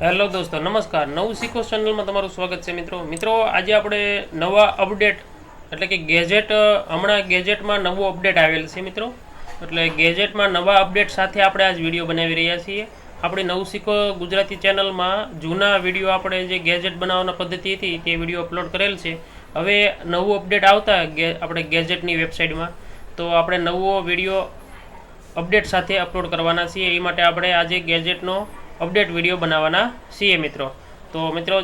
Hello દોસ્તો, નમસ્કાર. નવું શીખો ચેનલમાં તમારું સ્વાગત છે મિત્રો. મિત્રો, આજે આપણે નવા અપડેટ, એટલે કે ગેજેટ હમણાં ગેજેટમાં નવું અપડેટ આવેલ છે મિત્રો. એટલે ગેજેટમાં નવા અપડેટ સાથે આપણે આજ વીડિયો બનાવી રહ્યા છીએ. આપણી નવું શીખો ગુજરાતી ચેનલમાં જૂના વીડિયો આપણે જે ગેજેટ બનાવવાના પદ્ધતિ હતી, તે વીડિયો અપલોડ કરેલ છે. હવે નવું અપડેટ આવતા ગે, આપણે ગેજેટની વેબસાઇટમાં. તો આપણે નવો વીડિયો અપડેટ સાથે અપલોડ કરવાના છીએ. એ માટે આપણે આજે ગેજેટનો અપડેટ વીડિયો બનાવવાના છીએ મિત્રો. તો મિત્રો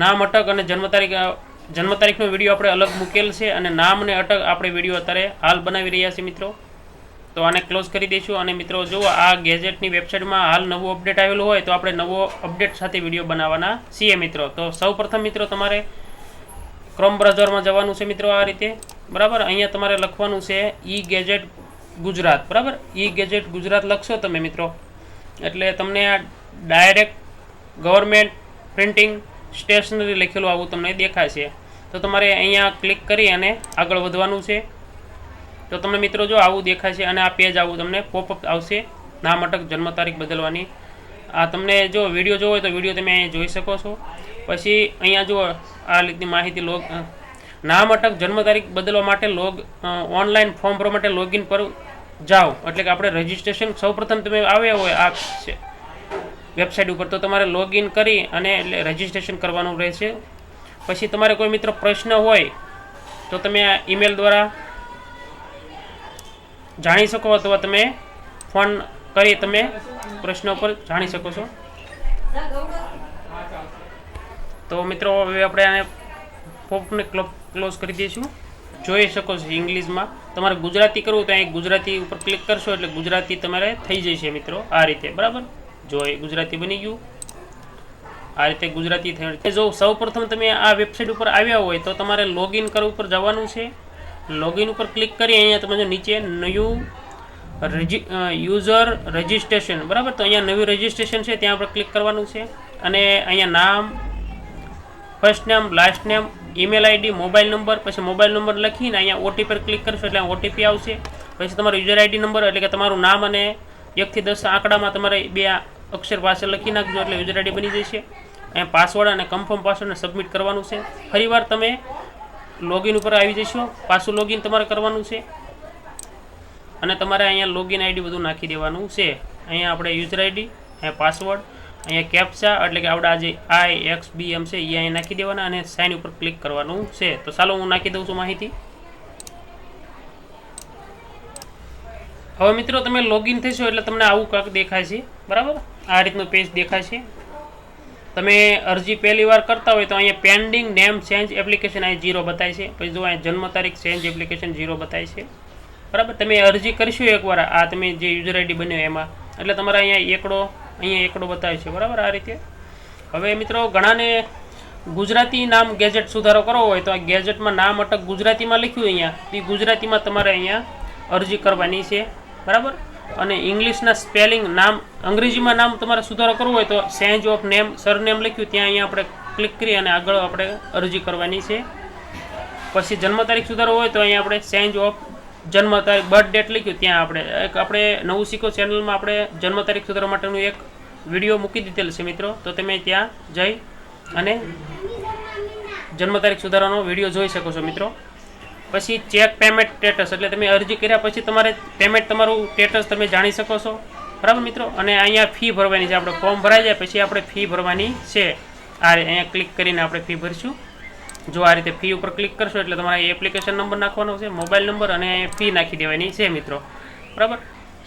નામ, અટક અને જન્મ તારીખ જન્મ તારીખનો વીડિયો આપણે અલગ મૂકેલ છે અને નામ અને અટક આપણે વીડિયો અત્યારે હાલ બનાવી રહ્યા છીએ મિત્રો. તો આને ક્લોઝ કરી દઈશું અને મિત્રો, જો આ ગેજેટની વેબસાઇટમાં હાલ નવું અપડેટ આવેલું હોય તો આપણે નવો અપડેટ સાથે વીડિયો બનાવવાના છીએ મિત્રો. તો સૌપ્રથમ મિત્રો, તમારે ક્રોમ બ્રાઉઝરમાં જવાનું છે મિત્રો આ રીતે. બરાબર? અહીંયા તમારે લખવાનું છે ઈ ગેજેટ ગુજરાત. બરાબર? ઈ ગેજેટ ગુજરાત લખશો તમે મિત્રો. એટલે તમને આ ડાયરેક્ટ ગવર્મેન્ટ પ્રિન્ટિંગ સ્ટેશનરી લખેલું આવું તમને દેખાશે. તો તમારે અહીંયા ક્લિક કરી અને આગળ વધવાનું છે. તો તમને મિત્રો જો આવું દેખાશે અને આ પેજ આવું તમને પોપઅપ આવશે. નામ અટક જન્મ તારીખ બદલવાની. આ તમને જો વીડિયો જોવો હોય તો વીડિયો તમે અહીંયા જોઈ શકો છો. પછી અહીંયા જો આ રીતની માહિતી લોગ નામ અટક જન્મ તારીખ બદલવા માટે લોગ ઓનલાઈન ફોર્મ ભરવા માટે લોગિન પર જાઓ. એટલે કે આપણે રજિસ્ટ્રેશન સૌપ્રથમ તમે આવ્યા હોય આ વેબસાઇટ ઉપર તો તમારે લોગિન કરી અને એટલે રજિસ્ટ્રેશન કરવાનું રહેશે. પછી તમારે કોઈ મિત્રો પ્રશ્ન હોય, તો તમે આ ઈમેલ દ્વારા જાણી શકો અથવા તમે ફોન કરી તમે પ્રશ્નો પર જાણી શકો છો. તો મિત્રો, હવે આપણે આને પોપને ક્લોઝ કરી દઈશું. જોઈ શકો છો ઇંગ્લિશમાં તમારે ગુજરાતી કરવું તો અહીં ગુજરાતી ઉપર ક્લિક કરશો એટલે ગુજરાતી તમારે થઈ જશે મિત્રો, આ રીતે, બરાબર? જો એ ગુજરાતી બની ગયું, આ રીતે ગુજરાતી થઈ જો સૌ તમે આ વેબસાઇટ ઉપર આવ્યા હોય તો તમારે લોગિન કરવા ઉપર જવાનું છે. લોગિન ઉપર ક્લિક કરી અહીંયા તમે જો નીચે નયું રજી યુઝર રજિસ્ટ્રેશન બરાબર? તો અહીંયા નવું રજિસ્ટ્રેશન છે, ત્યાં આપણે ક્લિક કરવાનું છે. અને અહીંયા નામ first name last name email ID mobile number પછી મોબાઈલ નંબર લખીને અહીંયા ઓટીપી પર ક્લિક કરશો એટલે ઓટીપી આવશે. પછી તમારો યુઝર આઈડી નંબર એટલે કે તમારું નામ અને એકથી દસ આંકડામાં તમારે બે અક્ષર પાસે લખી નાખજો એટલે યુઝર આઈડી બની જશે. અહીંયા પાસવર્ડ અને કન્ફર્મ પાસવર્ડને સબમિટ કરવાનું છે. ફરીવાર તમે લોગિન ઉપર આવી જશો. પાછું લોગિન તમારે કરવાનું છે. અને તમારે અહીંયા લોગિન આઈડી બધું નાખી દેવાનું છે. અહીંયા આપણે યુઝર આઈડી અહીંયા પાસવર્ડ અહીંયા કેપ્ચા એટલે કે આપણે આજે આઈ એક્સ બી એમ છે એ અહીંયા નાખી દેવાના અને સાઇન ઉપર ક્લિક કરવાનું છે. તો ચાલો હું નાખી દઉં છું માહિતી. હવે મિત્રો, તમે લોગિન થશો એટલે તમને આવું કાંક દેખાય છે. બરાબર? આ રીતનું પેજ દેખાય છે. તમે અરજી પહેલી વાર કરતા હોય તો અહીંયા પેન્ડિંગ નેમ ચેન્જ એપ્લિકેશન અહીં જીરો બતાય છે. પછી જો અહીંયા જન્મ તારીખ ચેન્જ એપ્લિકેશન જીરો બતાય છે. બરાબર? તમે અરજી કરશો એકવાર. આ તમે જે યુઝર આઈડી બન્યો એમાં એટલે તમારે અહીંયા એકડો અહીંયા એકડો બતાવે છે. બરાબર? આ રીતે. હવે મિત્રો, ઘણાને ગુજરાતી નામ ગેજેટ સુધારો કરવો હોય તો આ ગેજેટમાં નામ અટક ગુજરાતીમાં લખ્યું અહીંયા. એ ગુજરાતીમાં તમારે અહીંયા અરજી કરવાની છે. બરાબર? અને ઇંગ્લિશના સ્પેલિંગ નામ, અંગ્રેજીમાં નામ તમારે સુધારો કરવો હોય તો ચેન્જ ઓફ નેમ, સરનેમ લખ્યું. ત્યાં અહીંયા આપણે ક્લિક કરી અને આગળ આપણે અરજી કરવાની છે. પછી જન્મ તારીખ સુધારો હોય તો અહીંયા આપણે ચેન્જ ઓફ જન્મ તારીખ બર્થ ડેટ લખ્યું, ત્યાં આપણે એક આપણે નવું શીખો ચેનલમાં આપણે જન્મ તારીખ સુધારવા માટેનું એક વીડિયો મૂકી દીધેલ છે મિત્રો. તો તમે ત્યાં જઈ અને જન્મ તારીખ સુધારવાનો વીડિયો જોઈ શકો છો મિત્રો. પછી ચેક પેમેન્ટ સ્ટેટસ એટલે તમે અરજી કર્યા પછી તમારે પેમેન્ટ તમારું સ્ટેટસ તમે જાણી શકો છો. બરાબર મિત્રો? અને અહીંયા ફી ભરવાની છે, આપણે ફોર્મ ભરાઈ જાય, પછી આપણે ફી ભરવાની છે. આ અહીંયા ક્લિક કરીને આપણે ફી ભરીશું. જો આ રીતે ફી ઉપર ક્લિક કરશો એટલે તમારે એપ્લિકેશન નંબર નાખવાનો છે મોબાઈલ નંબર અને ફી નાખી દેવાની છે મિત્રો. બરાબર?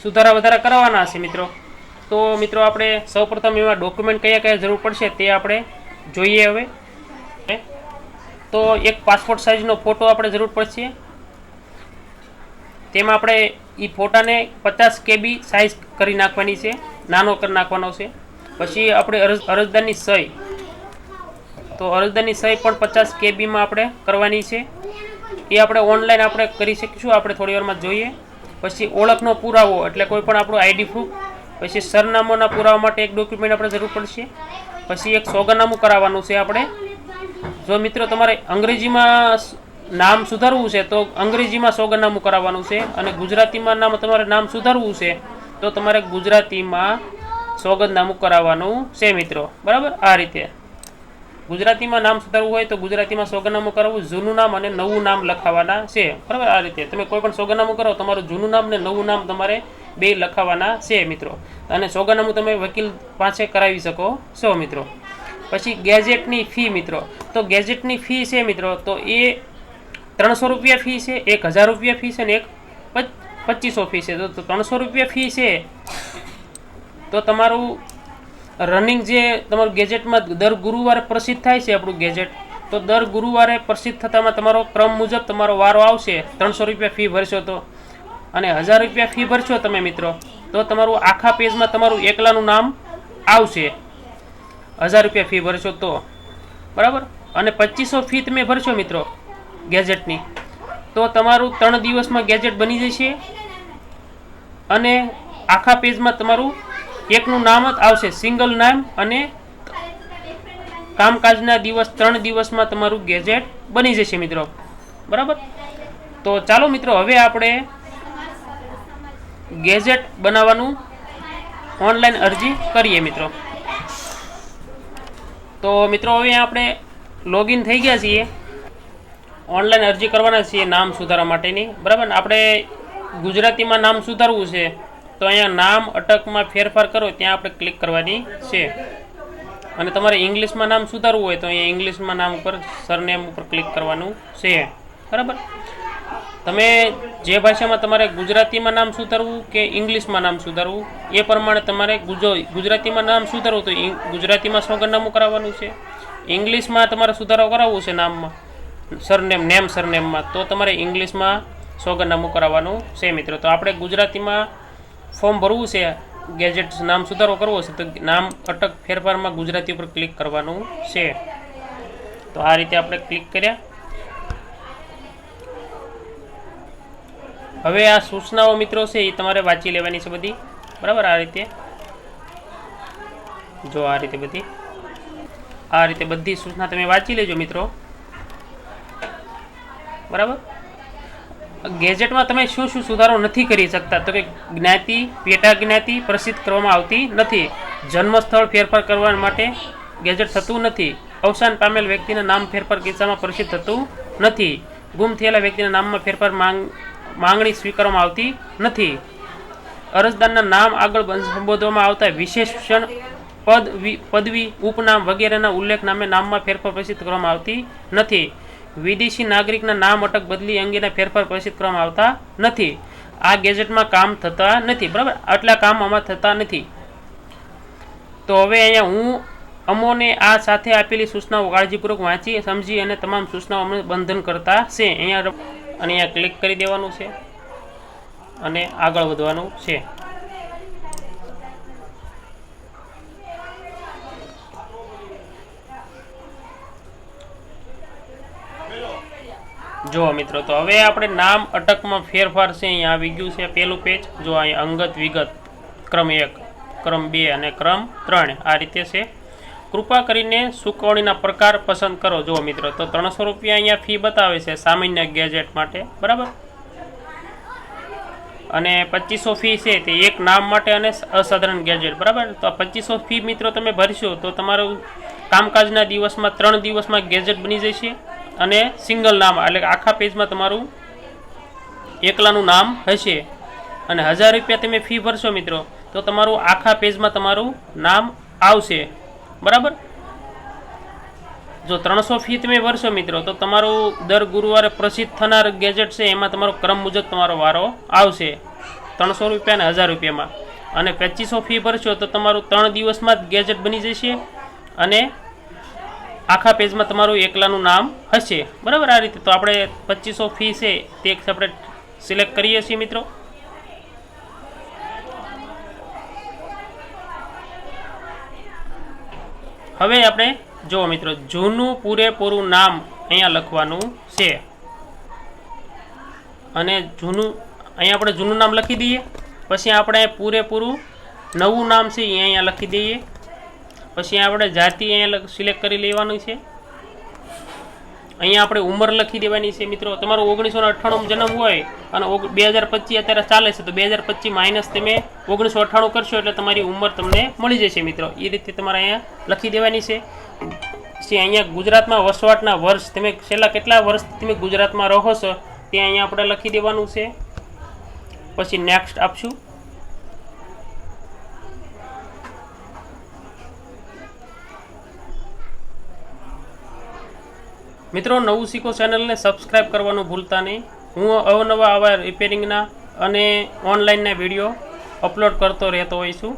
સુધારા વધારા કરવાના છે મિત્રો. તો મિત્રો આપણે સૌપ્રથમ એમાં ડોક્યુમેન્ટ કયા કયા જરૂર પડશે તે આપણે જોઈએ હવે. તો એક પાસપોર્ટ સાઇઝનો ફોટો આપણે જરૂર પડશે. તેમાં આપણે એ ફોટાને પચાસ કેબી સાઇઝ કરી નાખવાની છે, નાનો કરી નાખવાનો છે. પછી આપણે અરજ અરજદારની સહી. તો અરજદારની સહી પણ પચાસ કેબીમાં આપણે કરવાની છે. એ આપણે ઓનલાઈન આપણે કરી શકીશું. આપણે થોડી વારમાં જોઈએ. પછી ઓળખનો પુરાવો, એટલે કોઈ પણ આપણું આઈડી પ્રૂફ પછી સરનામાના પુરાવા માટે એક ડોક્યુમેન્ટ આપણે જરૂર પડશે. પછી એક સોગરનામું કરાવવાનું છે આપણે. જો મિત્રો તમારે અંગ્રેજીમાં નામ સુધારવું છે, તો અંગ્રેજીમાં સોગરનામું કરાવવાનું છે અને ગુજરાતીમાં નામ તમારે નામ સુધારવું છે, તો તમારે ગુજરાતીમાં સોગંદનામું કરાવવાનું છે મિત્રો. બરાબર? આ રીતે. ગુજરાતીમાં નામ સુધારવું હોય તો ગુજરાતીમાં સોગનામું કરાવવું, જૂનું નામ અને નવું નામ લખાવવાના છે. બરાબર? આ રીતે. તમે કોઈ પણ સોગનામું કરો, તમારું જૂનું નામ ને નવું નામ તમારે બે લખાવવાના છે, મિત્રો. અને સોગનામું તમે વકીલ પાસે કરાવી શકો છો, મિત્રો. પછી ગેજેટની ફી, મિત્રો. તો ગેજેટની ફી છે, મિત્રો, તો એ ત્રણસો રૂપિયા ફી છે, એક હજાર રૂપિયા ફી છે ને એક પચ- પચીસો ફી છે. તો ત્રણસો રૂપિયા ફી છે. તો તમારું રનિંગ જે તમારું ગેજેટમાં દર ગુરુવારે પ્રસિદ્ધ થાય છે આપણું ગેજેટ તો દર ગુરુવારે પ્રસિદ્ધ થતામાં તમારો ક્રમ મુજબ તમારો વારો આવશે, ત્રણસો રૂપિયા ફી ભરશો તો. અને હજાર રૂપિયા ફી ભરશો તમે મિત્રો, તો તમારું આખા પેજમાં તમારું એકલાનું નામ આવશે. હજાર રૂપિયા ફી ભરશો તો. બરાબર? અને પચીસો ફી તમે ભરશો મિત્રો ગેજેટની તો તમારું ત્રણ દિવસમાં ગેજેટ બની જશે. અને આખા પેજમાં તમારું એકનું નામ જ આવશે સિંગલ નામ અને કામકાજના દિવસ ત્રણ દિવસમાં તમારું ગેજેટ બની જશે મિત્રો. બરાબર? તો ચાલો મિત્રો, હવે આપણે ગેજેટ બનાવવાનું ઓનલાઈન અરજી કરીએ મિત્રો. તો મિત્રો, હવે આપણે લોગિન થઈ ગયા છીએ. ઓનલાઈન અરજી કરવાના છીએ નામ સુધારવા માટેની. બરાબર? આપણે ગુજરાતીમાં નામ સુધારવું છે. તો અહીંયા નામ અટકમાં ફેરફાર કરો, ત્યાં આપણે ક્લિક કરવાની છે. અને તમારે ઇંગ્લિશમાં નામ સુધારવું હોય તો અહીંયા ઇંગ્લિશમાં નામ ઉપર, સરનેમ ઉપર ક્લિક કરવાનું છે. બરાબર? તમે જે ભાષામાં તમારે ગુજરાતીમાં નામ સુધારવું કે ઇંગ્લિશમાં નામ સુધારવું, એ પ્રમાણે તમારે ગુજો, ગુજરાતીમાં નામ સુધારવું તો ગુજરાતીમાં સોગંદનામું કરાવવાનું છે. ઇંગ્લિશમાં તમારે સુધારો કરાવવું છે નામમાં, સરનેમ, નેમ સરનેમમાં, તો તમારે ઇંગ્લિશમાં સોગંદનામું કરાવવાનું છે મિત્રો. તો આપણે ગુજરાતીમાં ફોર્મ ભરવું છે ગેજેટ નામ સુધારો કરવો છે, તો નામ અટક ફેરફારમાં ગુજરાતી ઉપર ક્લિક કરવાનું છે. તો આ રીતે આપણે ક્લિક કર્યા. હવે આ સૂચનાઓ મિત્રો છે, એ તમારે વાંચી લેવાની છે બધી. બરાબર? આ રીતે. જો આ રીતે બધી. આ રીતે બધી સૂચના તમે વાંચી લેજો મિત્રો. બરાબર? ગેજેટમાં તમે શું શું સુધારો નથી કરી શકતા? તો કે જ્ઞાતિ, પેટા જ્ઞાતિ પ્રસિદ્ધ કરવામાં આવતી નથી. જન્મસ્થળ ફેરફાર કરવા માટે ગેજેટ થતું નથી. અવસાન પામેલ વ્યક્તિના નામ ફેરફાર કિસ્સામાં પ્રસિદ્ધ થતું નથી. ગુમ થયેલા વ્યક્તિના નામમાં ફેરફાર માંગ, માંગણી સ્વીકારવામાં આવતી નથી. અરજદારના નામ આગળ સંબોધવામાં આવતા વિશેષણ પદ પદવી, ઉપનામ વગેરેના ઉલ્લેખ નામે નામમાં ફેરફાર પ્રસિદ્ધ કરવામાં આવતી નથી. વિદેશી નાગરિકના નામ અટક બદલી અંગેના ફેરફાર પ્રસિદ્ધ કરવામાં આવતા નથી. આ ગેજેટમાં કામ થતા નથી, બરાબર? આટલા કામ આમાં થતા નથી. તો હવે અહીંયા હું અમોને આ સાથે આપેલી સૂચનાઓ કાળજીપૂર્વક વાંચી, સમજી અને તમામ સૂચનાઓ અમને બંધન કરતા છે. અહીંયા અને અહીંયા ક્લિક કરી દેવાનું છે અને આગળ વધવાનું છે. જો મિત્રો, તો હવે આપણે નામ અટકમાં ફેરફાર છે, અહીંયા આવી ગયું છે પહેલું પેજ જો અહીંયા અંગત, વિગત, ક્રમ એક, ક્રમ બે અને ક્રમ ત્રણ આ રીતે છે. કૃપા કરીને સુકવણીના પ્રકાર પસંદ કરો. જો મિત્રો, તો ત્રણસો રૂપિયા અહીંયા ફી બતાવે છે સામાન્ય ગેજેટ માટે. બરાબર? અને પચીસો ફી છે તે એક નામ માટે અને અસાધારણ ગેજેટ બરાબર? તો આ પચીસો ફી મિત્રો તમે ભરશો તો તમારું કામકાજના દિવસમાં, ત્રણ દિવસમાં ગેજેટ બની જશે. અને સિંગલ નામ, એટલે કે આખા પેજમાં તમારું એકલાનું નામ હશે. અને હજાર રૂપિયા તમે ફી ભરશો મિત્રો, તો તમારું આખા પેજમાં તમારું નામ આવશે. બરાબર? જો ત્રણસો ફી તમે ભરશો મિત્રો, તો તમારું દર ગુરુવારે પ્રસિદ્ધ થનાર ગેજેટ છે, એમાં તમારો ક્રમ મુજબ તમારો વારો આવશે. ત્રણસો રૂપિયા અને હજાર રૂપિયામાં. અને પચીસો ફી ભરશો, તો તમારું ત્રણ દિવસમાં જ ગેજેટ બની જશે. અને આખા પેજમાં તમારું એકલાનું નામ હશે. બરાબર? આ રીતે. તો આપણે પચીસો ફી છે તે એક સેપરેટ સિલેક્ટ કરીએ છીએ મિત્રો. હવે આપણે જુઓ મિત્રો, જૂનું પૂરેપૂરું નામ અહીંયા લખવાનું છે. અને જૂનું, અહીંયા આપણે જૂનું નામ લખી દઈએ. પછી આપણે પૂરેપૂરું નવું નામ છે એ અહીંયા લખી દઈએ. પછી આપણે જાતિ અહીંયા સિલેક્ટ કરી લેવાનું છે. અહીંયા આપણે ઉંમર લખી દેવાની છે મિત્રો. તમારો ઓગણીસો અઠ્ઠાણું જન્મ હોય અને બે હજાર પચીસ અત્યારે ચાલે છે, તો બે હજાર પચીસ માઇનસ તમે ઓગણીસો અઠ્ઠાણું કરશો એટલે તમારી ઉંમર તમને મળી જશે મિત્રો. એ રીતે તમારે અહીંયા લખી દેવાની છે. પછી અહીંયા ગુજરાતમાં વસવાટના વર્ષ, તમે છેલ્લા કેટલા વર્ષ તમે ગુજરાતમાં રહો છો, તે અહીંયા આપણે લખી દેવાનું છે. પછી નેક્સ્ટ આપશું. મિત્રો, નવું શીખો ચેનલને સબસ્ક્રાઈબ કરવાનું ભૂલતા નહીં. હું અવનવા આવા રિપેરિંગના અને ઓનલાઈનના વીડિયો અપલોડ કરતો રહેતો હોઈ છું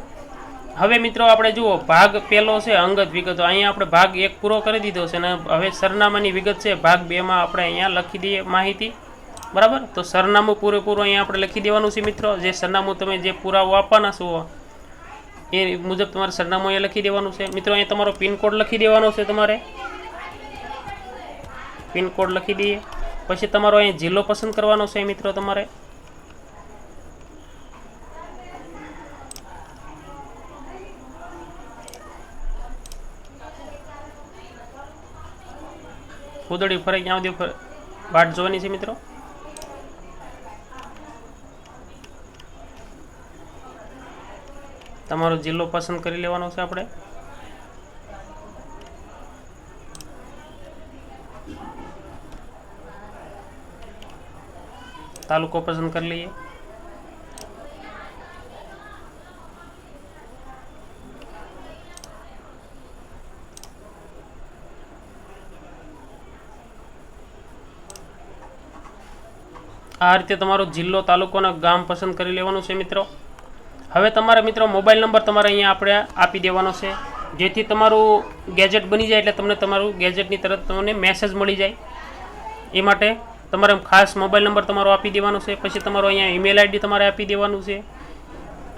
હવે મિત્રો, આપણે જુઓ, ભાગ પહેલો છે અંગત વિગતો. અહીંયા આપણે ભાગ એક પૂરો કરી દીધો છે અને હવે સરનામાની વિગત છે. ભાગ બેમાં આપણે અહીંયા લખી દઈએ માહિતી. બરાબર? તો સરનામું પૂરેપૂરું અહીંયા આપણે લખી દેવાનું છે મિત્રો. જે સરનામું તમે જે પુરાવો આપવાના છો, એ મુજબ તમારે સરનામું અહીંયા લખી દેવાનું છે. મિત્રો, અહીંયા તમારો પિનકોડ લખી દેવાનો છે તમારે. પિનકોડ લખી દઈએ. પછી તમારો અહીં જિલ્લો પસંદ કરવાનો છે મિત્રો તમારે. ખુદડી ફરે ક્યાં સુધી વાટ જોવાની છે મિત્રો? તમારો જિલ્લો પસંદ કરી લેવાનો છે આપણે. તાલુકો પસંદ કરી લઈએ આ રીતે તમારો જિલ્લો તાલુકોના ગામ પસંદ કરી લેવાનું છે મિત્રો. હવે તમારા મિત્રો મોબાઈલ નંબર તમારે અહીંયા આપણે આપી દેવાનો છે. જેથી તમારું ગેજેટ બની જાય એટલે તમને તમારું ગેજેટની તરત તમને મેસેજ મળી જાય. એ માટે તમારે ખાસ મોબાઈલ નંબર તમારો આપી દેવાનો છે, પછી તમારો અહીંયા ઈમેલ આઈડી તમારે આપી દેવાનું છે.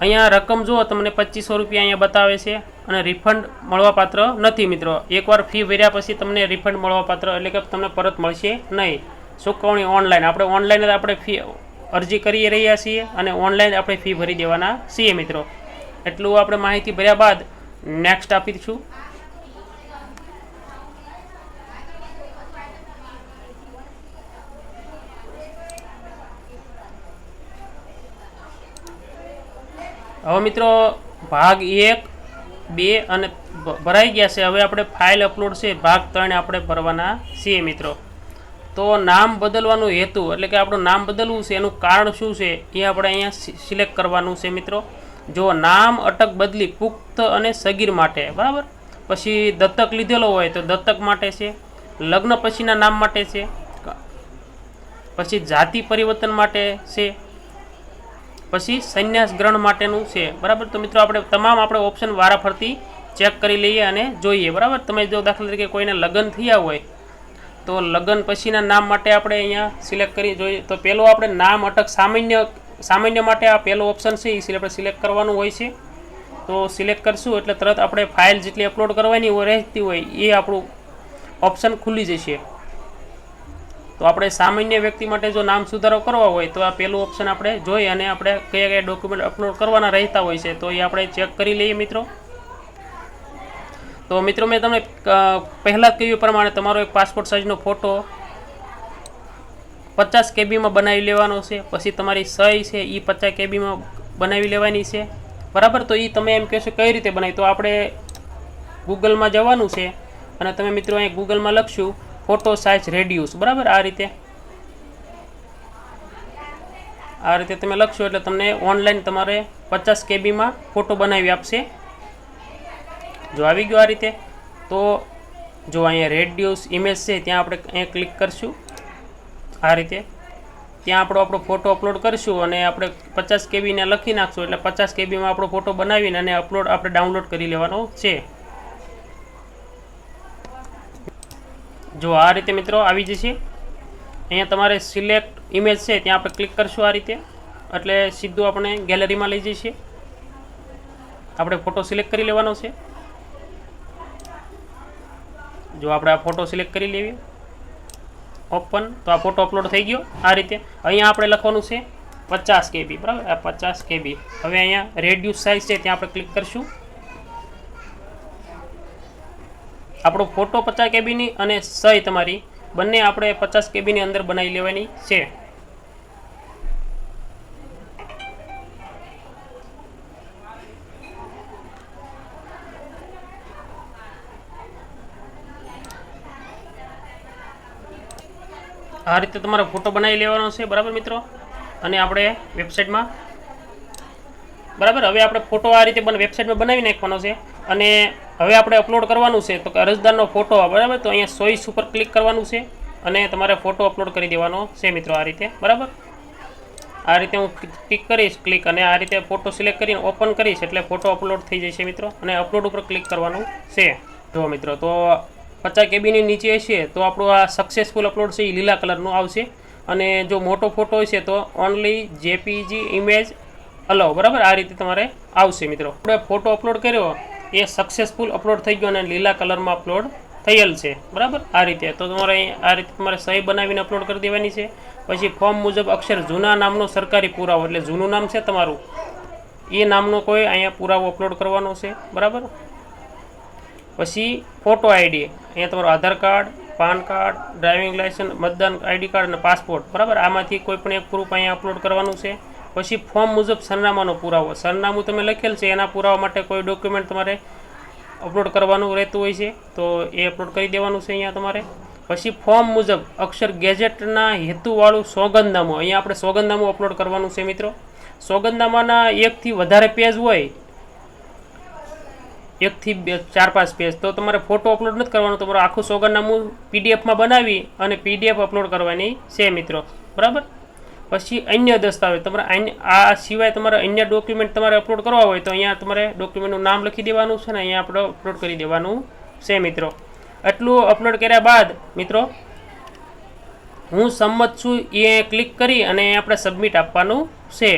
અહીંયા રકમ જુઓ, તમને પચીસો રૂપિયા અહીંયા બતાવે છે અને રિફંડ મળવાપાત્ર નથી મિત્રો. એકવાર ફી ભર્યા પછી તમને રિફંડ મળવાપાત્ર એટલે કે તમને પરત મળશે નહીં. ચૂકવણી ઓનલાઈન આપણે ઓનલાઈન જ આપણે ફી અરજી કરી રહ્યા છીએ અને ઓનલાઈન આપણે ફી ભરી દેવાના છીએ મિત્રો. એટલું આપણે માહિતી ભર્યા બાદ નેક્સ્ટ આપીશું હવે મિત્રો, ભાગ એક, બે અને ભરાઈ ગયા છે. હવે આપણે ફાઇલ અપલોડ છે. ભાગ ત્રણ આપણે ભરવાના છીએ મિત્રો. તો નામ બદલવાનો હેતુ, એટલે કે આપણું નામ બદલવું છે, એનું કારણ શું છે, એ આપણે અહીંયા સિલેક્ટ કરવાનું છે મિત્રો. જો નામ અટક બદલી પુખ્ત અને સગીર માટે, બરાબર? પછી દત્તક લીધેલો હોય તો દત્તક માટે છે, લગ્ન પછીના નામ માટે છે પછી જાતિ પરિવર્તન માટે છે પછી સંન્યાસ ગ્રહણ માટેનું છે. બરાબર? તો મિત્રો આપણે તમામ આપણે ઓપ્શન વારાફરતી ચેક કરી લઈએ અને જોઈએ. બરાબર? તમે જો દાખલા તરીકે કોઈને લગ્ન થયા હોય, તો લગ્ન પછીના નામ માટે આપણે અહીંયા સિલેક્ટ કરી જોઈએ. તો પહેલું આપણે નામ, અટક, સામાન્ય સામાન્ય માટે આ પહેલો ઓપ્શન છે એ આપણે સિલેક્ટ કરવાનું હોય છે. તો સિલેક્ટ કરશું એટલે તરત આપણે ફાઇલ જેટલી અપલોડ કરવાની રહેતી હોય, એ આપણું ઓપ્શન ખુલી જશે. તો આપણે સામાન્ય વ્યક્તિ માટે જો નામ સુધારો કરવા હોય, તો આ પહેલું ઓપ્શન આપણે જોઈ અને આપણે કયા કયા ડોક્યુમેન્ટ અપલોડ કરવાના રહેતા હોય છે, તો એ આપણે ચેક કરી લઈએ મિત્રો. તો મિત્રો મેં તમને પહેલાં કહ્યું પ્રમાણે તમારો એક પાસપોર્ટ સાઇઝનો ફોટો પચાસ કેબીમાં બનાવી લેવાનો છે, પછી તમારી સહી છે એ પચાસ કેબીમાં બનાવી લેવાની છે. બરાબર? તો એ તમે એમ કહેશો કઈ રીતે બનાવી? તો આપણે ગૂગલમાં જવાનું છે, અને તમે મિત્રો અહીં ગૂગલમાં લખશું ફોટો સાઇઝ રેડિયુસ. બરાબર? આ રીતે. આ રીતે તમે લખશો એટલે તમને ઓનલાઈન તમારે પચાસ કેબીમાં ફોટો બનાવી આપશે. જો આવી ગયો આ રીતે, તો જો અહીંયા રેડિયુસ ઇમેજ છે, ત્યાં આપણે અહીંયા ક્લિક કરશું. આ રીતે. ત્યાં આપણો આપણો ફોટો અપલોડ કરીશું અને આપણે પચાસ કેબીને લખી નાખશું એટલે પચાસ કેબીમાં આપણો ફોટો બનાવીને અને અપલોડ આપણે ડાઉનલોડ કરી લેવાનો છે. જો આ રીતે મિત્રો આવી જશે. અહીંયા તમારે સિલેક્ટ ઇમેજ છે, ત્યાં આપણે ક્લિક કરશું આ રીતે. એટલે સીધું આપણે ગેલેરીમાં લઈ જઈએ આપણે ફોટો સિલેક્ટ કરી લેવાનો છે. જો આપણે આ ફોટો સિલેક્ટ કરી લેવી. ઓપન તો આ ફોટો અપલોડ થઈ ગયો. આ રીતે. અહીંયા આપણે લખવાનું છે પચાસ કેબી, બરાબર? આ પચાસ કેબી. હવે અહીંયા રેડ્યુસ સાઇઝ છે, ત્યાં આપણે ક્લિક કરશું. આપણો ફોટો પચાસ કેબીની અને સહી તમારી. બંને આપણે પચાસ કેબીની અંદર બનાવી લેવાની છે. આ રીતે તમારે ફોટો બનાવી લેવાનો છે, બરાબર મિત્રો? અને આપણે વેબસાઇટમાં બરાબર? હવે આપણે ફોટો આ રીતે વેબસાઇટમાં બનાવી નાખવાનો છે. અને હવે આપણે અપલોડ કરવાનું છે, તો કે અરજદારનો ફોટો બરાબર, તો અહીંયા સોઈસ ઉપર ક્લિક કરવાનું છે અને તમારે ફોટો અપલોડ કરી દેવાનો છે મિત્રો આ રીતે, બરાબર? આ રીતે હું ક્લિક કરીશ ક્લિક અને આ રીતે ફોટો સિલેક્ટ કરીને ઓપન કરીશ એટલે ફોટો અપલોડ થઈ જશે મિત્રો અને અપલોડ ઉપર ક્લિક કરવાનું છે. જો મિત્રો, તો પચાસ કેબીની નીચે હશે, તો આપણું આ સક્સેસફુલ અપલોડ છે એ લીલા કલરનું આવશે અને જો મોટો ફોટો હશે, તો ઓનલી જેપીજી ઇમેજ અલો બરાબર? આ રીતે તમારે આવશે મિત્રો. આપણે ફોટો અપલોડ કર્યો એ સક્સેસફુલ અપલોડ થઈ ગયો અને લીલા કલરમાં અપલોડ થયેલ છે. બરાબર? આ રીતે. તો તમારે આ રીતે તમારે સહી બનાવીને અપલોડ કરી દેવાની છે. પછી ફોર્મ મુજબ અક્ષર જૂના નામનો સરકારી પુરાવો, એટલે જૂનું નામ છે તમારું. એ નામનો કોઈ અહીંયા પુરાવો અપલોડ કરવાનો છે. બરાબર? પછી ફોટો આઈડી અહીંયા તમારું Aadhaar card, PAN card driving licence મતદાન આઈડી કાર્ડ અને પાસપોર્ટ બરાબર? આમાંથી કોઈ પણ એક પ્રૂફ અહીંયા અપલોડ કરવાનું છે. પછી ફોર્મ મુજબ સરનામાનો પુરાવો. સરનામું તમે લખેલ છે, એના પુરાવા માટે કોઈ ડોક્યુમેન્ટ તમારે અપલોડ કરવાનું રહેતું હોય છે, તો એ અપલોડ કરી દેવાનું છે અહીંયા તમારે. પછી ફોર્મ મુજબ અક્ષર ગેજેટના હેતુવાળું સોગંદનામું. અહીંયા આપણે સોગંદનામું અપલોડ કરવાનું છે મિત્રો. સોગંદનામાના એકથી વધારે પેજ હોય, એકથી બે, ચાર, પાંચ પેજ તો તમારે ફોટો અપલોડ નથી કરવાનો. તમારે આખું સોગંદનામું પીડીએફમાં બનાવી અને પીડીએફ અપલોડ કરવાની છે મિત્રો. બરાબર? પછી અન્ય દસ્તાવેજ. તમારે આ સિવાય તમારે અન્ય ડોક્યુમેન્ટ તમારે અપલોડ કરવા હોય તો અહીંયા તમારે ડોક્યુમેન્ટનું નામ લખી દેવાનું છે ને અહીંયા આપણે અપલોડ કરી દેવાનું છે મિત્રો. આટલું અપલોડ કર્યા બાદ મિત્રો, હું સંમત છું એ ક્લિક કરી અને આપણે સબમિટ આપવાનું છે.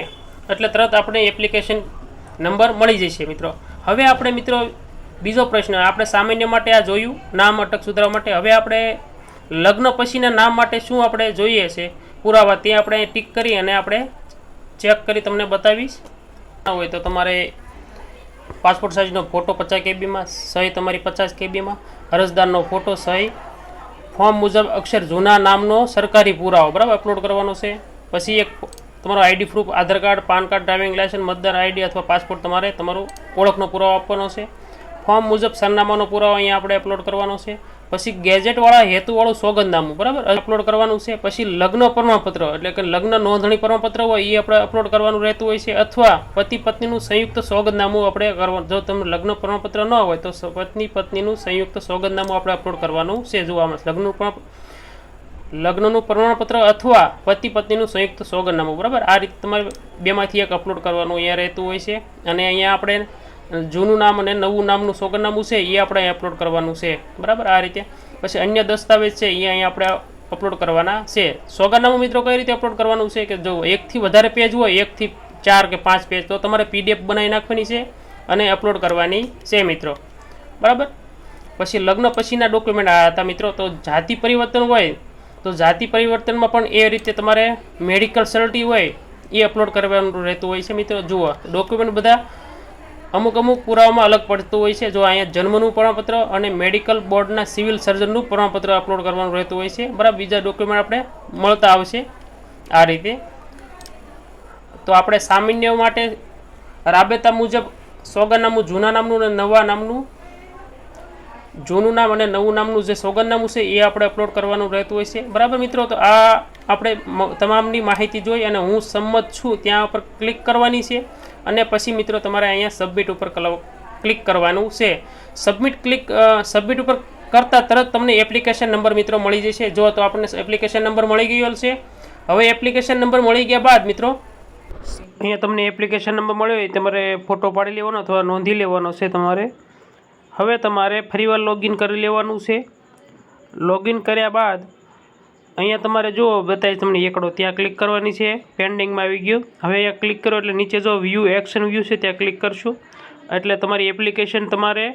એટલે તરત આપણે એપ્લિકેશન નંબર મળી જશે મિત્રો. હવે આપણે મિત્રો બીજો પ્રશ્ન, આપણે સામાન્ય માટે આ જોયું, નામ, અટક સુધારવા માટે. હવે આપણે લગ્ન પછીના નામ માટે શું આપણે જોઈએ છે? પુરાવા તે આપણે ટીક કરી અને આપણે ચેક કરી તમને બતાવીશ. ના હોય તો તમારે પાસપોર્ટ સાઇઝનો ફોટો પચાસ કેબીમાં, સહી તમારી પચાસ કેબીમાં, અરજદારનો ફોટો, સહી. ફોર્મ મુજબ અક્ષર જૂના નામનો સરકારી પુરાવો, બરાબર, અપલોડ કરવાનો છે. પછી એક તમારો ID proof, Aadhaar card, PAN card, driving licence, મતદાર આઈડી અથવા પાસપોર્ટ તમારે તમારું ઓળખનો પુરાવો આપવાનો છે. ફોર્મ મુજબ સરનામાનો પુરાવો અહીંયા આપણે અપલોડ કરવાનો છે. પછી ગેજેટવાળા હેતુવાળું સોગંદનામું, બરાબર? અપલોડ કરવાનું છે. પછી લગ્ન પ્રમાણપત્ર, એટલે કે લગ્ન નોંધણી પ્રમાણપત્ર હોય એ આપણે અપલોડ કરવાનું રહેતું હોય છે. અથવા પતિ પત્નીનું સંયુક્ત સોગંદનામું આપણે કરવાનું જો તમને લગ્ન પ્રમાણપત્ર ન હોય, તો પત્ની પત્નીનું સંયુક્ત સોગંદનામું આપણે અપલોડ કરવાનું છે જોવા આમાં લગ્નનું પણ લગ્નનું પ્રમાણપત્ર અથવા પતિ પત્નીનું સંયુક્ત સોગંદનામું, બરાબર? આ રીતે તમારે બેમાંથી એક અપલોડ કરવાનું અહીંયા રહેતું હોય છે. અને અહીંયા આપણે જૂનું નામ અને નવું નામનું સોગરનામું છે એ આપણે અહીં અપલોડ કરવાનું છે. બરાબર? આ રીતે. પછી અન્ય દસ્તાવેજ છે એ અહીંયા આપણે અપલોડ કરવાના છે. સોગરનામું મિત્રો કઈ રીતે અપલોડ કરવાનું છે કે જો એકથી વધારે પેજ હોય, એકથી ચાર કે પાંચ પેજ તો તમારે પીડીએફ બનાવી નાખવાની છે અને અપલોડ કરવાની છે મિત્રો. બરાબર? પછી લગ્ન પછીના ડોક્યુમેન્ટ આ હતા મિત્રો, તો જાતિ પરિવર્તન હોય, તો જાતિ પરિવર્તનમાં પણ એ રીતે તમારે મેડિકલ સર્ટી હોય, એ અપલોડ કરવાનું રહેતું હોય છે મિત્રો. જુઓ ડોક્યુમેન્ટ બધા અમુક અમુક પુરાવામાં અલગ પડતું હોય છે. જો અહીંયા જન્મનું પ્રમાણપત્ર અને મેડિકલ બોર્ડના સિવિલ સર્જનનું પ્રમાણપત્ર અપલોડ કરવાનું રહેતું હોય છે. બરાબર, બીજા ડોક્યુમેન્ટ આપણે મળતા આવશે આ રીતે. તો આપણે સામાન્ય માટે રાબેતા મુજબ સોગંદનામું જૂના નામનું અને નવા નામનું, જૂનું નામ અને નવું નામનું જે સોગંદનામું છે, એ આપણે અપલોડ કરવાનું રહેતું હોય છે. બરાબર મિત્રો, તો આ આપણે તમામની માહિતી જોઈ અને હું સંમત છું. ત્યાં પર ક્લિક કરવાની છે. અને પછી મિત્રો તમારે અહીંયા સબમિટ ઉપર કલ- ક્લિક કરવાનું છે. સબમિટ ક્લિક સબમિટ ઉપર કરતાં તરત તમને એપ્લિકેશન નંબર મિત્રો મળી જશે. જો તો આપણને એપ્લિકેશન નંબર મળી ગયો છે હવે એપ્લિકેશન નંબર મળી ગયા બાદ મિત્રો, અહીંયા તમને એપ્લિકેશન નંબર મળ્યો હોય, તમારે ફોટો પાડી લેવાનો અથવા નોંધી લેવાનો છે તમારે. હવે તમારે ફરીવાર લોગિન કરી લેવાનું છે. લોગિન કર્યા બાદ અહીંયા તમારે જો બતાવી તમને એકડો ત્યાં ક્લિક કરવાની છે પેન્ડિંગમાં આવી ગયું. હવે અહીંયા ક્લિક કરો એટલે નીચે જો વ્યૂ એક્શન વ્યૂ છે, ત્યાં ક્લિક કરશું. એટલે તમારી એપ્લિકેશન તમારે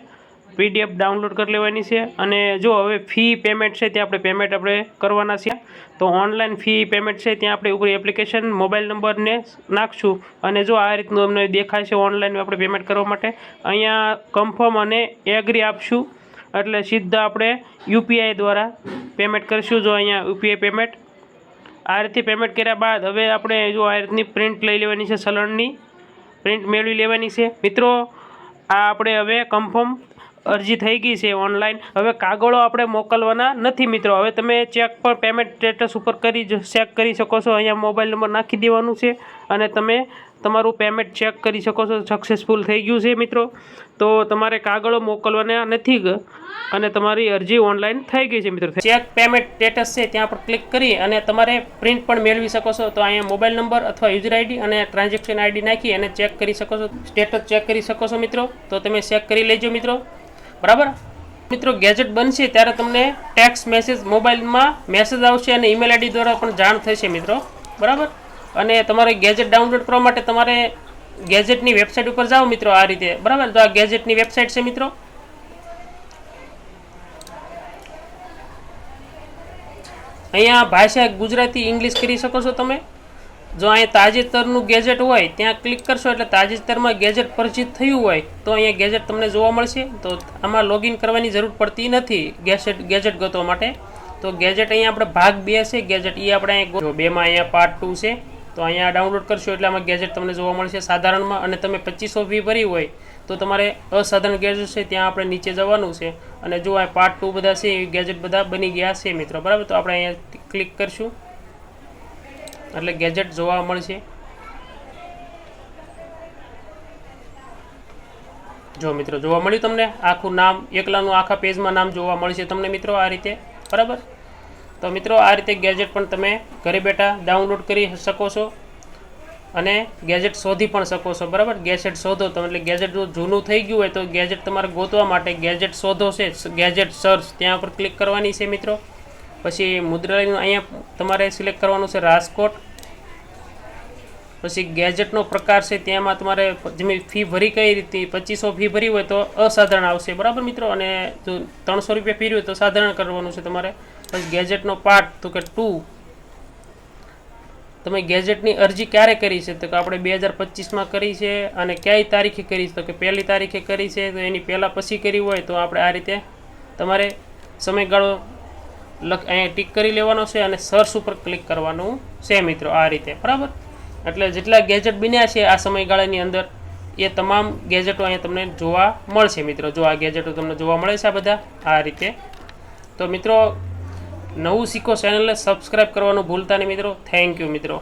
પીડીએફ ડાઉનલોડ કરી લેવાની છે. અને જો હવે ફી પેમેન્ટ છે, ત્યાં આપણે પેમેન્ટ આપણે કરવાના છે તો ઓનલાઈન ફી પેમેન્ટ છે, ત્યાં આપણે ઉપર એપ્લિકેશન મોબાઈલ નંબરને નાખશું. અને જો આ રીતનું અમને દેખાય છે ઓનલાઈન આપણે પેમેન્ટ કરવા માટે. અહીંયા કન્ફર્મ અને એગ્રી આપશું. એટલે સીધા આપણે યુપીઆઈ દ્વારા પેમેન્ટ કરીશું. જો અહીંયા યુપીઆઈ પેમેન્ટ આ રીતે પેમેન્ટ કર્યા બાદ હવે આપણે જો આ રીતની પ્રિન્ટ લઈ લેવાની છે સલણની. પ્રિન્ટ મેળવી લેવાની છે. મિત્રો, આ આપણે હવે કન્ફર્મ અરજી થઈ ગઈ છે ઓનલાઈન હવે કાગળો આપણે મોકલવાના નથી મિત્રો. હવે તમે ચેક પર પેમેન્ટ સ્ટેટસ ઉપર કરી ચેક કરી શકો છો. અહીંયા મોબાઈલ નંબર નાખી દેવાનું છે અને તમે તમારું પેમેન્ટ ચેક કરી શકો છો. સક્સેસફુલ થઈ ગયું છે મિત્રો. તો તમારે કાગળો મોકલવાના નથી અને તમારી અરજી ઓનલાઈન થઈ ગઈ છે મિત્રો. ચેક પેમેન્ટ સ્ટેટસ છે ત્યાં પર ક્લિક કરી અને તમારે પ્રિન્ટ પણ મેળવી શકો છો. તો અહીંયા મોબાઈલ નંબર અથવા યુઝર આઈડી અને ટ્રાન્ઝેક્શન આઈડી નાખી અને ચેક કરી શકો છો. સ્ટેટસ ચેક કરી શકો છો મિત્રો. તો તમે ચેક કરી લેજો મિત્રો. બરાબર? મિત્રો ગેજેટ બનશે ત્યારે તમને ટેક્સ મેસેજ મોબાઈલમાં મેસેજ આવશે અને ઈમેલ આઈડી દ્વારા પણ જાણ થશે મિત્રો. બરાબર? અને તમારે ગેજેટ ડાઉનલોડ કરવા માટે તમારે ગેજેટની વેબસાઇટ ઉપર જાઓ મિત્રો આ રીતે. બરાબર? તો આ ગેજેટની વેબસાઇટ છે મિત્રો. અહીંયા ભાષા ગુજરાતી, ઇંગ્લિશ કરી શકો છો તમે. જો અહીંયા તાજેતરનું ગેજેટ હોય, ત્યાં ક્લિક કરશો એટલે તાજેતરમાં ગેજેટ પરિચિત થયું હોય, તો અહીંયા ગેજેટ તમને જોવા મળશે. તો આમાં લોગિન કરવાની જરૂર પડતી નથી ગેજેટ ગેજેટ ગોતવા માટે. તો ગેજેટ અહીંયા આપણે ભાગ બે છે. ગેજેટ એ આપણે અહીંયા બેમાં અહીંયા પાર્ટ ટુ છે. તો અહીંયા ડાઉનલોડ કરશો એટલે આમાં ગેજેટ તમને જોવા મળશે સાધારણમાં અને તમે પચીસો ફી ભરી હોય તો તમારે અસાધારણ ગેજેટ છે, ત્યાં આપણે નીચે જવાનું છે. અને જો આ પાર્ટ ટુ બધા છે, એ ગેજેટ બધા બની ગયા છે મિત્રો, બરાબર? તો આપણે અહીંયા ક્લિક કરશું. એટલે ગેજેટ જોવા મળશે. જો મિત્રો, જોવા મળ્યું તમને? આખું નામ, એકલાનું આખા પેજમાં નામ જોવા મળશે તમને મિત્રો આ રીતે, બરાબર? તો મિત્રો, આ રીતે ગેજેટ પણ તમે ઘરે બેઠા ડાઉનલોડ કરી શકો છો અને ગેજેટ શોધી પણ શકો છો, બરાબર? ગેજેટ શોધો તમે, એટલે ગેજેટ જો જૂનું થઈ ગયું હોય તો ગેજેટ તમારે ગોતવા માટે ગેજેટ શોધો છે. ગેજેટ સર્ચ ત્યાં પર ક્લિક કરવાની છે મિત્રો. પછી મુદ્રાલયનું અહીંયા તમારે સિલેક્ટ કરવાનું છે રાજકોટ. પછી ગેજેટનો પ્રકાર છે તેમાં તમારે જેમ ફી ભરી કઈ રીતે, પચીસો ફી ભરી હોય તો અસાધારણ આવશે, બરાબર મિત્રો? અને જો ત્રણસો રૂપિયા ફી હોય તો સાધારણ કરવાનું છે તમારે. પછી ગેજેટનો પાર્ટ તો કે ટુ તમે ગેજેટની અરજી ક્યારે કરી છે? તો કે આપણે બે હજાર પચીસમાં કરી છે અને ક્યાંય તારીખે કરી છે? તો કે પહેલી તારીખે કરી છે, તો એની પહેલાં પછી કરી હોય તો આપણે આ રીતે તમારે સમયગાળો લખ, અહીંયા ટીક કરી લેવાનો છે અને સર્ચ ઉપર ક્લિક કરવાનું છે મિત્રો આ રીતે. બરાબર? એટલે જેટલા ગેજેટ બન્યા છે આ સમયગાળાની અંદર, એ તમામ ગેજેટો અહીંયા તમને જોવા મળશે મિત્રો. જો આ ગેજેટો તમને જોવા મળે છે આ બધા, આ રીતે. તો મિત્રો નવું શીખો ચેનલને સબસ્ક્રાઈબ કરવાનું ભૂલતા નહીં મિત્રો. થેન્ક યુ મિત્રો.